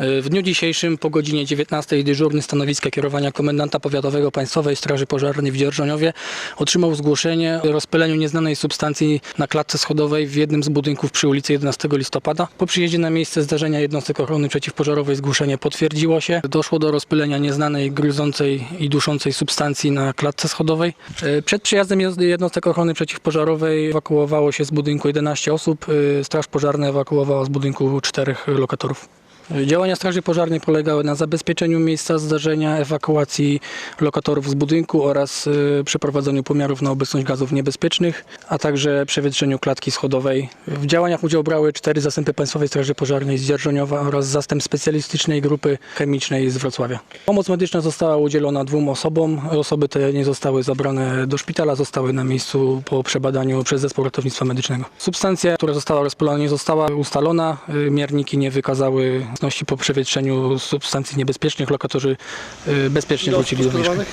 W dniu dzisiejszym po godzinie 19 dyżurny stanowiska kierowania komendanta powiatowego Państwowej Straży Pożarnej w Dzierżoniowie otrzymał zgłoszenie o rozpyleniu nieznanej substancji na klatce schodowej w jednym z budynków przy ulicy 11 listopada. Po przyjeździe na miejsce zdarzenia jednostek ochrony przeciwpożarowej zgłoszenie potwierdziło się. Doszło do rozpylenia nieznanej, gryzącej i duszącej substancji na klatce schodowej. E, Przed przyjazdem jed- jednostek ochrony przeciwpożarowej ewakuowało się z budynku 11 osób. E, Straż pożarna ewakuowała z budynku czterech lokatorów. Działania Straży Pożarnej polegały na zabezpieczeniu miejsca zdarzenia, ewakuacji lokatorów z budynku oraz y, przeprowadzeniu pomiarów na obecność gazów niebezpiecznych, a także przewietrzeniu klatki schodowej. W działaniach udział brały cztery zastępy Państwowej Straży Pożarnej z Dzierżoniowa oraz zastęp specjalistycznej grupy chemicznej z Wrocławia. Pomoc medyczna została udzielona dwóm osobom. Osoby te nie zostały zabrane do szpitala, zostały na miejscu po przebadaniu przez zespół ratownictwa medycznego. Substancja, która została rozpylona, nie została ustalona. Y, Mierniki nie wykazały ności po przewietrzeniu substancji niebezpiecznych. Lokatorzy y, bezpiecznie wrócili do mieszkań.